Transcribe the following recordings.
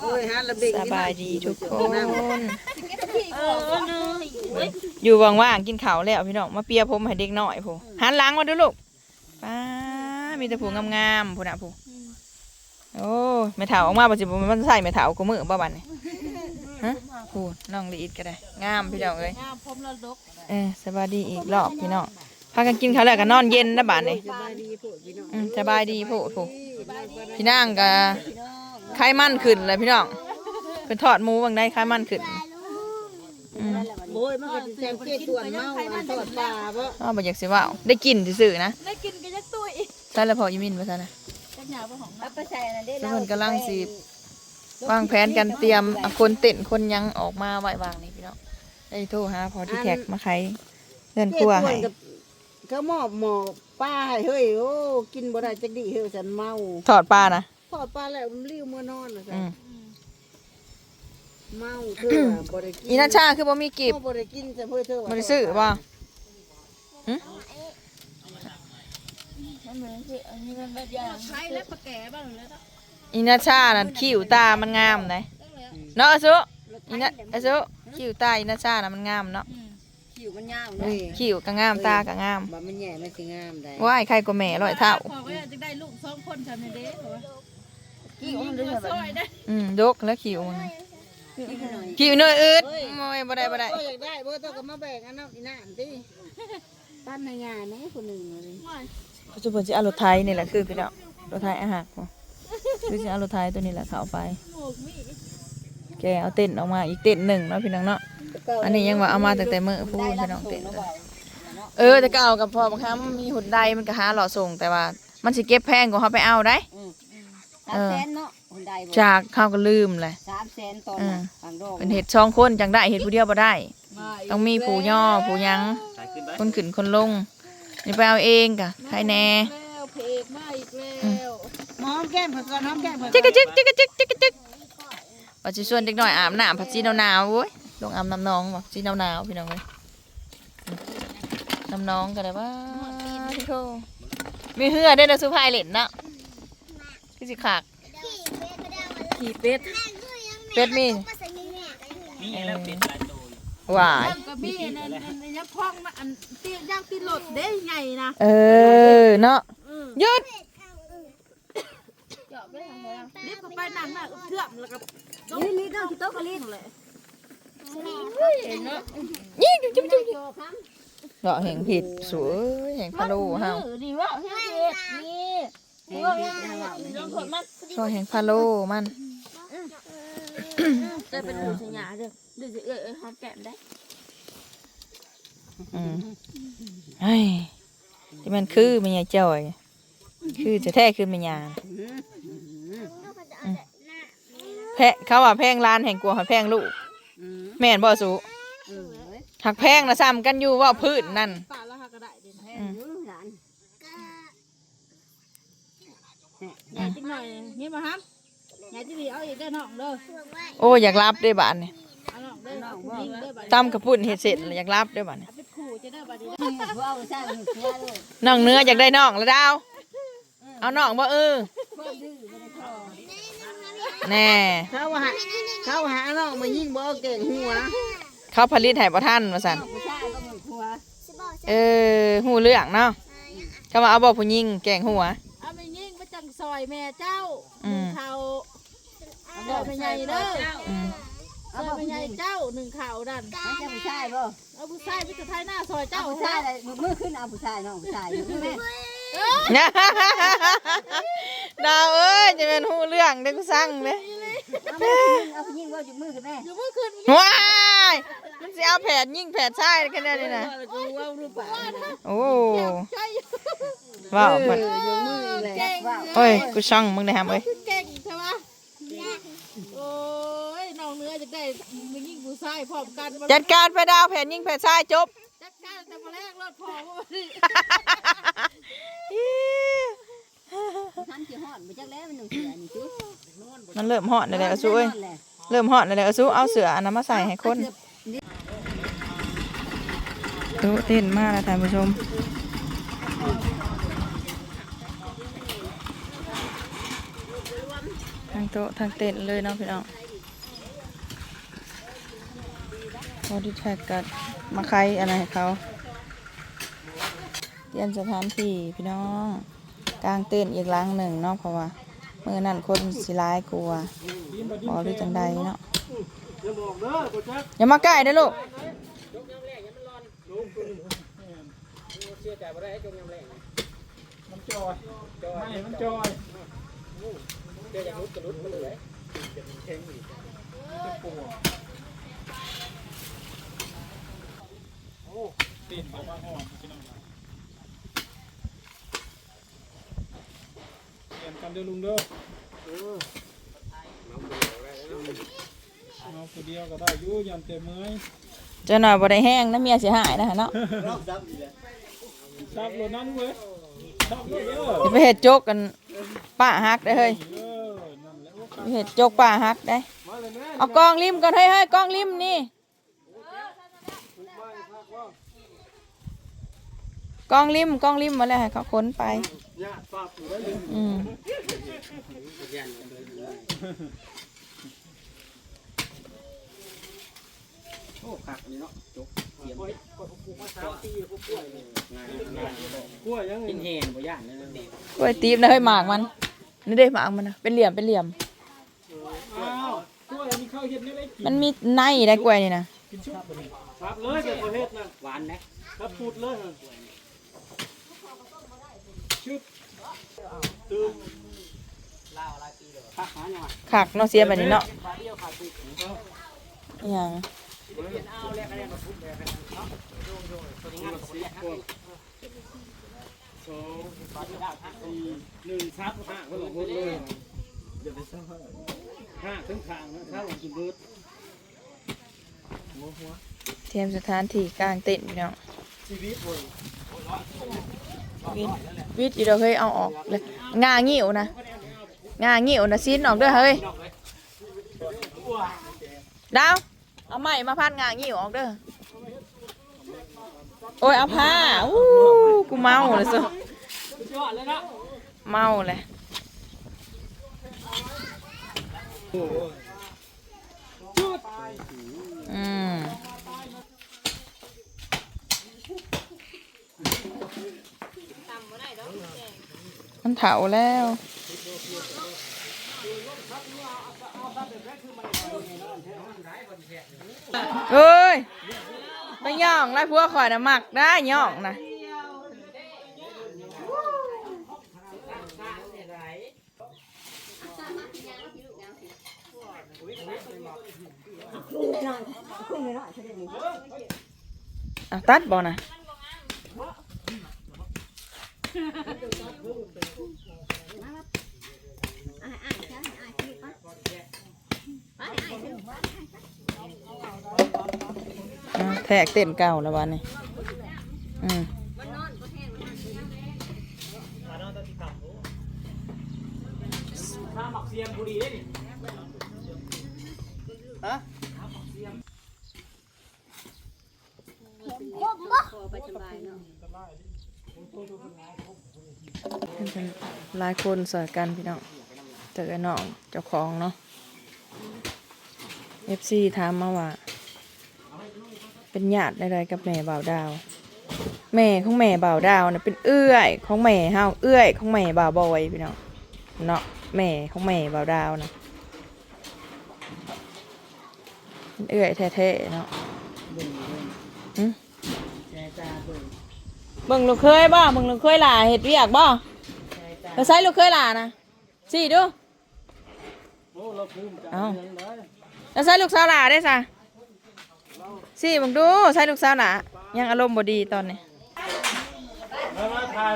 โอ้ยฮะระเบิดสบายดีทุกคนเออเนยอยู่ว่างๆกินข้าวแล้วพี่น้อง มาเปียผมให้เด็กน้อยผู้หันหลังมาดูลูกป้ามีแต่ผู้งามๆผู้น่ะผู้โอ้แม่เฒ่าออกมาปัจจุบันมันใส่แม่เฒ่ากูมือบ่บัดนี่ฮะผู้น้องลีดก็ได้ งามพี่น้องเอ้ยงามผมระดกเออสบายดีอีกรอบพี่น้องพากันกินข้าวแล้วก็นอนเย็นนะบาดนี่สบายดีโพดพี่น้องอืมสบายดีผู้ผู้พี่นางก็ ไขมันขึ้นเลยพี่น้องเป็นทอดหมูบางได้ไขมันขึ้นอืมโอ้ยมันก็สิแซมเกตวนเมาอันทอดปลาบ่อ้าวบ่อยากสิเว่าได้กินซื่อๆนะได้กินกันยักตุ้ยใช่แล้วพออีมินว่าซั่นนะจักหยาบ่ของเอาไปใส่อันนั้นได้ทุกคนกำลังสิวางแผนกันเตรียมเอาคนเต้นคนหยังออกมาไว้วางนี่พี่น้องได้โทรหาพอที่แท็กมาไขเงินเกกลัวตวให้นกับเขามอบหมอป้าให้เฮ้ยโอ้กินบ่ได้จักดีเฮ้ยฉันเมาถอดปลานะ ทอดปลาแล้วมันริ้วมื้อนอนน่ะอืมเมาเพื่อบ่ได้กินอีนาชาคือบ่มีกีบเฮาบ่ได้กินแต่เพื่อเธอบ่ได้ซื้อบ่มันเหมือนสิอันนี้มันแบบอย่างใช้แล้วปลาแก่บ้างเลยเนาะอีนาชานั่นคิ้วตามันงามนะเนาะอาซุอีนาอาซุคิ้วตาอีนาชาน่ะมันงามเนาะคิวมันยาวเอเนาะอคิ้วก็งามตาก็งามบ่มันแย่มันสิงามได้ว้ายใครก็แม่ร้อยเท่า ขอว่าจะได้ลูกสองคนทำในเด้เหรอวะกี่มันด้วยแบบซอยได้อืมดกแล้วคิ้วมันคิ้น้ออืดโอ้ยบ่ได้บ่ได้อยากได้บ่ต้องก็มาแบ่งอันนั้นอีนั่นติปั้นให้งานแหน่คนหนึ่งเลยปัจจุบันสิเอารถไทยนี่แหละคือพี่น้องรถไทยอาหารบ่คือสิเอารถไทยตัวนี้แหละเข้าไปแกเอาเต้นออกมาอีกเต้นหนึ่งเนาะพี่น้องเนาะอันนี้ยังว่าเอามาตั้งแต่เมื้อพูดพี่น้องเต้นตัวเออแต่ก็เอากับพ่อบางครั้งมีหุ่นใดมันก็หาหล่อส่งแต่ว่ามันสิเก็บแพงกว่าเขาไปเอาได้ สามแสนเนาะคนใดบ่จากเขาก็ลืมเลย สามแสนตอนอืมทางโลกเป็นเห็ดช่องคนจังได้เห็ดผู้เดียวบ่ได้ ต้องมีผู้ย่อผู้หยังคนขึ้นคนลงนี่ไปเอาเองกะใครแน่แล้วเพกมาอีกแล้วหอมแก้มเพิ่นก่อนหอมแก้มเพิ่นจิกกะจิกจิกกะจิกจิกกะจิกว่าสิชวนเด็กน้อยอาบน้ำผัดซีหนาวๆโว้ยลงอาบน้ำน้องบอกซีหนาวๆพี่น้องเว้ยน้ำน้องก็ได้ว่าที่โทมีเหือได้เด้อสุภายเล่นเนาะ คือสิขากขี่เป็ด เป็ดมีมีแล้วเป็นหลายตัวอยู่หวาย กระบี่นั่นนั่นยักษ์พ่องมาอันเตี้ยย่างตีรถเด้ใหญ่นะเออ เนาะหยุด รีบเข้าไปนั่งน่ะเทื่อมแล้วก็นี่นี่ต้องที่โต๊ะก็ลิ้นเลยยิงจุ๊บจุ๊บจุ๊บเนาะแห่งผิดสวยแห่งพะโล้เฮานี่ว่าเฮ็ดเฮ็ดนี่ นี่ว่าลงคนมันซอยแห่งพะโลมันจะเป็นดูสัญญาเด้อดูสิเอ้ยเอ้ยหอมแก้มได้อืมเฮ้ยที่มันคือแม่ยาจ่อย คือจะแท้คือแม่ยาอืมแพะเขาว่าแพงร้านแห่งกลัวหอยแพงลูกแม่นบ่สูหักแพงนะซ้ำกันอยู่ว่าพืชนั่นแท้ อืม หลาน ให ญ่จังหน่อยนี่มาฮัมใหญ่ที่ดีเอาอีกได้อน้องเด้อโอ้อยากรับด้วยบ้านนี่เอาน้องเด้อน้องยิงเด้อบัดนี้ตำกระปุ่นเห็ดเสร็จแล้วอยากรับด้วยบ้านนี่เอาไปขู่จะได้อบัดนี้ผู้เอาสร้างหัวเลยน้องเนื้ออยากได้น้องแล้วดาว เอาน้องบ่เออแน่เขาว่าหาเขาหาน้องมายิงบ่เอาเก่งหัวเขาผลิตให้บ่ทันว่าซั่นผู้ชายก็เหมือนผัวเออหูเรื่องเนาะเขามาเอาบอกผู้หญิงแกล้งหัว อยแม่เจ้าอืมเขาเอาบ่ไปใหญ่เด้ออืมเอาบ่ไปใหญ่เจ้าหนึ่งข่าวดันไม่ใช่ผู้ชายบ่เอาผู้ชายไปสุดท้ายหน้าซอยเจ้าเจ้าผู้ชายเลยมือขึ้นเอาผู้ชายน้องผู้ชายอยู่แม่ดาวเอ้ยจะเป็นหูเรื่องเด็กกูสั่งเลยเอาผู้หญิงเอาผู้หญิงว่าอยู่มือขึ้นแม่อยู่เมื่อคืนว้ายมันสิเอาแผดยิ่งแผดใช่กันได้เลยนะกูว่ารูปปากโอ้ใช่อยู่ว้าวเอมันออยู่มือแหละเก่ งโอ้ยกูช่างมึงได้ทำเอ้ยเก่งใช่ปะโอ้ยน้องเนื้อจะได้มึงยิงผู้ชายพร้อมกันจัดการไปดาวแผดยิ่งแผดใช่จบ จัดการแต่มาแรกรถพอว่าดิท่านจะหอดไปจักแล้วมันหนุ่มเสือนี่จุ๊มันเริ่มหอดอะไรกระซูเอ้ยเริ่มหอดอะไรกระซูเอาเสืออันนั้นมาใส่ให้คนโต๊ะเต้นมากนะท่านผู้ชม ทั้ง โต๊ะทั้งเต็นท์เลยเนาะพี่น้องพอที่แท็กกัดมาใครอะไรให้เขาเตรียมสถานที่พี่น้องกลางเต็นท์อีกหลังหนึ่งเนาะเพราะว่าเมื่อนั้นคนสิร้ายกลัวบอหรือจังใดเนาะอย่ามาใกล้เด้อลูกมันจอยไม่มันจอย ตีนเขามาห่อนพี่น้องเปลี่ยนกันเด้อลุงเด้อเอาคนเดียวก็ได้อยู่ยันเต็มมือเจ้าหน่อยบ่ได้แห้งนะเมียเสียหายนะเนาะซับรถนั้นเว้ยซับรถเด้ออย่าไปเห็ดโจกกันป้าฮักได้อเฮ้ย เห็ดโจกป้าฮักได้ เอากองริมก่อนเฮ้ยเฮ้ยกองริมนี่ กองริมกองริมมาแล้วให้เขาขนไปอืมโอ้คักนี่เนาะจกเสียมกล้วยยังกินแห้งบ่ย่านเลยนะกล้วยตีบนะเฮ้ยหมากมันนี่เด้หมากมันนะเป็นเหลี่ยมเป็นเหลี่ยม อ้าวกล้วยอันนี้เข้าเห็ดนี่ได้กินมันมีในได้กล้วยนี่นะกินชุบครับเลยแบบประเภทนะหวานนะ ครับพูดเลยชุบตื่นคักหาหยังวะขักเนาะเสียแบบนี้เนาะอหย่างสองสี่หนึ่งซับห้าก็หลงหมดเลยเดี๋ยวไปซับห้า ถึงขางนะถ้าหลงจุดเบิดเตรียมสถานที่กลางเต็นท์พี่น้องชีวิตบนวิทย์วิทย์อีเราเฮ้ยเอาออกเลยงางิ้วนะงางิ้วนะซีนออกด้วยเฮ้ยดาวเอาไม้มาพันงางิ้วออกเด้อโอ้ยเอาผ้าอู้กูเมาเลยสิยอดเลยนะเมาเลย อืมมันเถาแล้วเอ้ยไปย่องไล่พวกข่อยนะหมักได้ย่องนะ อะตัดบ่นะอะแทกเต้นเก่าแล้ววันนี้ คนสอยกันพี่น้องเจอน้องเจ้าของเนาะ FC ถามมาว่า เป็นญาติใดๆกับแม่บ่าวดาว แม่ของแม่บ่าวดาวนี่ยเป็นเอื้อยของแม่เฮาเอื้อยของแม่บ่าวบอยพี่น้องเนาะแม่ของแม่บ่าวดาวนะเป็นเอื้อยแท้ๆเนาะหึเบิ่งลูกเคยบ่เบิ่งลูกเคยหล่าเฮ็ดเวียกบ่ เราใช้ลูกเคยหลานะสิดูเอาเราภูมิใจเอ้ายังได้แล้วใช้ลูกสาวหลาได้ซะสิเบิ่งดูใช้ลูกสาวหลายังอารมณ์บ่ดีตอนนี้มา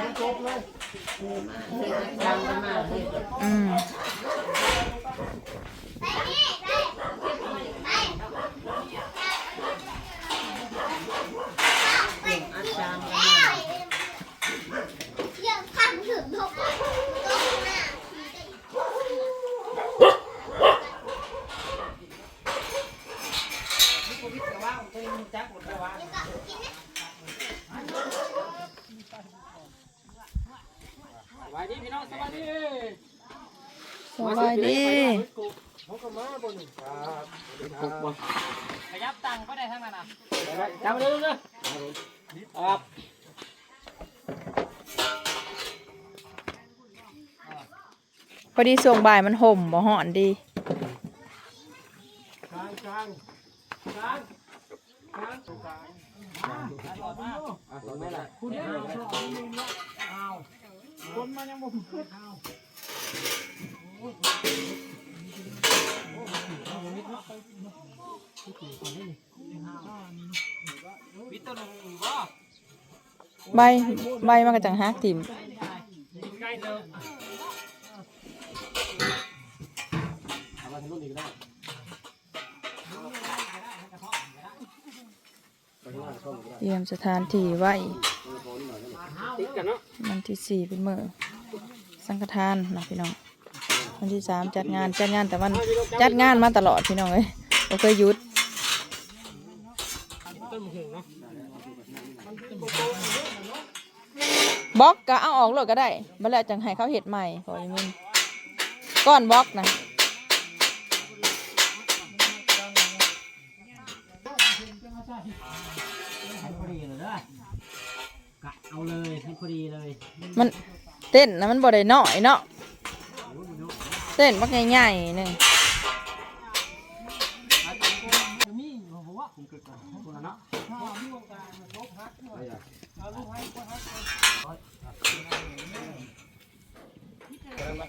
ม สวัสดีพี่น้องสวัสดีสวัสดีเขยับตังก็ได้ทั้งนั้นนะจับครับพอดีส่วงบ่ายมันห่มบ่ห่อนดีกลางกลางกลาง กลางตรงกลางอะตรงและเอาคนมายังบ่เพิ่นเอาวิตตัวนึงบ่ใบใบมันก็จังฮักถิ่มใกล้เดิมเอามาทางนู้นอีกได้ เตรียมสถานที่ไว้ติดกันเนาะวันที่สี่เป็นเมื้อสังฆทานนะพี่น้องวันที่สามจัดงานจัดงานแต่วันจัดงานมาตลอดพี่น้องเอ้ยบ่เคยหยุดบล็อกก็เอาออกเลยก็ได้บ่แล้วจังให้เขาเฮ็ดใหม่ขออีมินก้อนบล็อกนะ เอาเลยให้พอดีเลยมันเต้นนะมันบ่ได้น้อยเนาะเต้นบักใหญ่ๆหนึง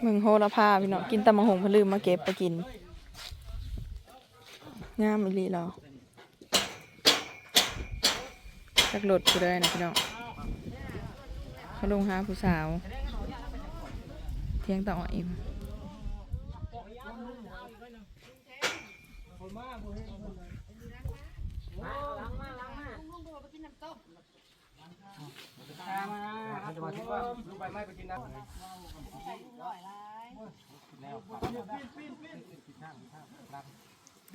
มึงโหระพาพี่เน้องกินตำมะฮงเพนลืมมาเก็บไปกินงามอีหลีเราจักรถกูได้นะพี่น้อง เขาลงหาผู้สาว เที่ยงต่ออิ่มมาจะมาที่ว่าลูก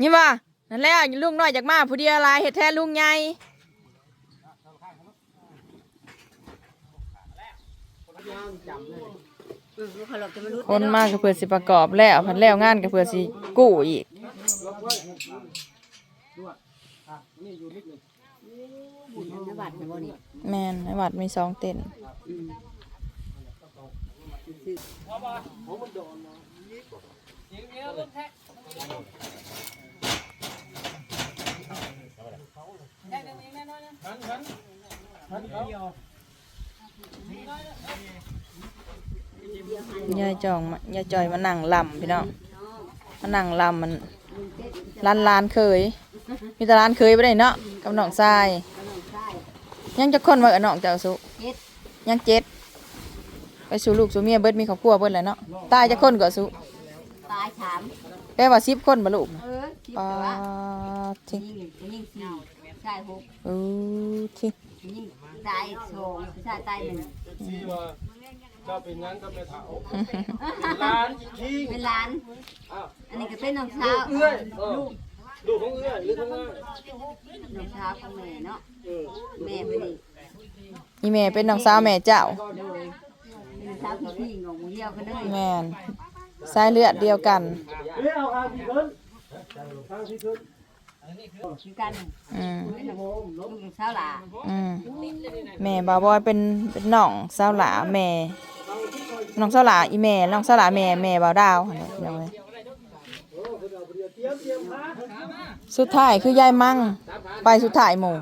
นี่ว่านั่นแหละลุงน้อยจากมาผู้เดียวลายเฮ็ดแท้ลุงใหญ่ เขาหลอกจะมารู้ คนมากก็เพื่อสิประกอบแล้วพันแล้วงานก็เพื่อสิกู้อีกนบัตรนะบ่นี่แมนในวัดมีสองเต็นท์ ยายจองมายายจอยมานั่งลำพี่น้องมานั่งลำมันร้านร้านเคย มีแต่ร้านเคยไปได้เนาะกับน้องทรายยังจะคนว่ากับน้องเจ้าสุยังเจ็ดไปสู่ลูกสู่เมียเบิดมีครอบครัวเบิดแหล้วเนาะตายจะคนก็สุตายถามแปลว่าสิบคนบ่ลูกเออคิดปาว่าทิ้งยิงหนึ่งยิงสี่ชายหกเออทิ้งยิง ตายสองชายตายหนึ่งที่ว่าเจ้าเป็นนั้นก็ไปเถาร้านยิงเป็นหล้านอันนี้ก็เป็นน้องสาว เอื้อยเออลูกของเอื้อยหรือของเอื้อยน้องสาวของแม่เนาะ เออแม่ไปนี่อีแม่เป็นน้องสาวแม่เจ้าเลยเป็นสาวพี่พี่งงหมูเดียวกันเลยแม่นสายเลือดเดียวกัน เอ้ยเอาทางที่ขึ้นทางที่ขึ้น คือกันอืมเป็นน้องลูกน้องสาวหล่าอืมแม่บาวบอยเป็นเป็นน้องสาวหลาแม่น้องสาวหลาอีแม่น้องสาวหลาแม่แม่บาวดาวหั่นแหละยังไงสุดท้ายคือยายมั่งไปสุดท้ายหมู่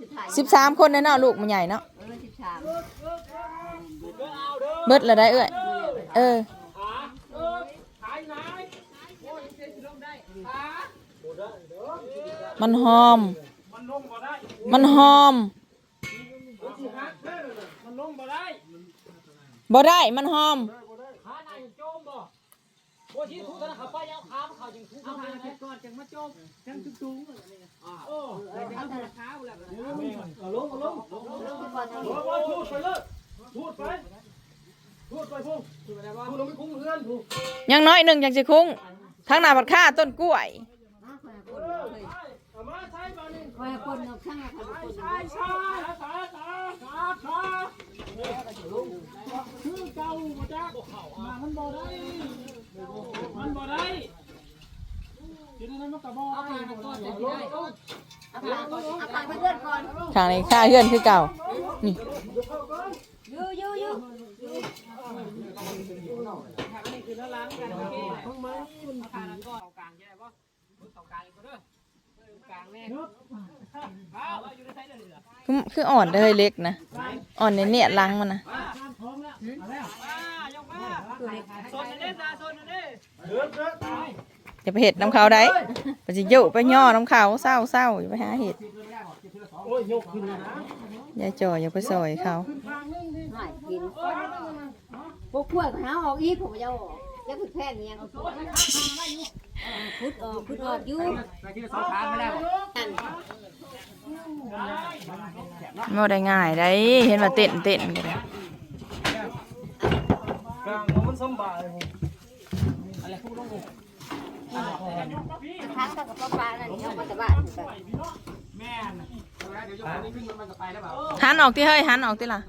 สุดท้ายสิบสามคนแน่เนาะลูกมันใหญ่เนาะเออสิบสามเบิดละได้เอ้ยเออ มันหอม มันหอมมันลงบ่ได้ มันหอมยังขาเขาจึงทุกเอาหอนจึงมาโจมจังจุ๊จุ๊อ่าโอ้ยเอาธนาคารแล้วเอาลงเอาลงลงลงว่าพูดไปเลยพูดไปพูดไปพูดพูดลงไม่คุ้มเพื่อนพูดยังน้อยหนึ่งยังสิคุ้งทั้งหน้าผัดข้าต้นกล้วย ช้มาคนนกช่างคอยคนใช้ใช้าขาขาขาคือเก่าบ่จ้าบ่เข้ามามันบ่ได้มันบ่ได้ทีนั้นมันก็บ่ได้บ่ได้เอาปากไปเพื่อนก่อนทางนี้ค่าเฮือนคือเก่านี่ยูยูยูคือคืออ่อนเลยเล็กน คืออ่อนเลยเล็กนะ อ่อนในเนี่ยลังมันนะอย่าไปเห็ดน้ำเขาได้ไปจิโยไปย่อน้ำเขาเศร้าเศร้าอย่าไปหาเห็ดอย่าจ่อยอย่าไปซอยเขาพวกพวก็หาออกอีกผมจะเอาออก แล้วพึ่งแพงยังพุดออกพุดออกอยู่ไปที่สองทางไม่ได้บ่ไม่ได้ง่ายได้เห็นว่าเต้นเต้นกันเลยกลางมันสบายทางกับป้าป้านั่นเอามาแต่บ้านไปแม่นเดี๋ยวยกอันนี้ขึ้นมันก็ไปแล้วเปล่าหันออกที่เฮ้ยหันออกที่ล่ะ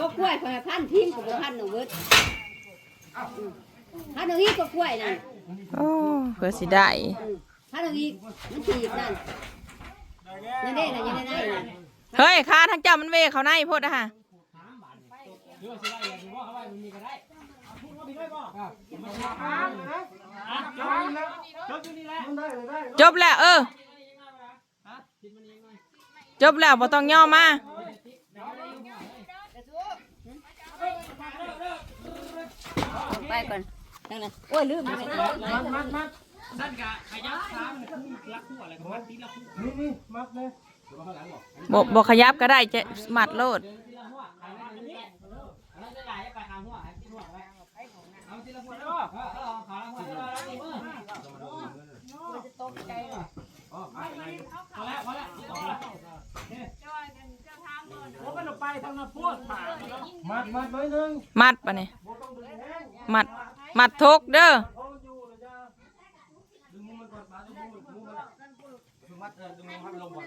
ก็กล้วยคนละพันทิ้งกับพันหนึ่งเบิดพันหนึ่งอีกก็กล้วยนั่นโอ้เพื่อสิได้พันหนึ่งอีกมันถีบนั่นนั่นเด้นั่นยังได้ได้นั่นเฮ้ยค่าทั้งเจ้ามันเวเขาในโพดอะฮะเดี๋ยวสิได้อย่างที่ว่าเขาไว้มันมีก็ได้พูดว่าพี่ด้วยบ่อะมันมาอะจบแล้วจบอยู่นี่แหละจบแล้วเออจบแล้วบ่ต้องย่อมา ไปก่อนนั่นน่ะโอ้ยลืมไปแล้วมันมันมันนั่นกะขยับซ้ำรักหัวอะไรของมันตีละหัวนี่นี่มัดเลยบ่บ่ขยับก็ได้จะมัดโลดตีละหัวขารงนี้อันนั้นจะไหลดพอแล้วพอแล้วโอ้ก็ลง ไปทางน้ำพุผ่านมัดมัดไว้หนึ่งมัดปะนี่มัดมัดทกเด้อมันอยู่เลยจ้าดึงมันก่อนมาดึงมือมือมันดึงมัดเดึงมือให้มันลงก่อน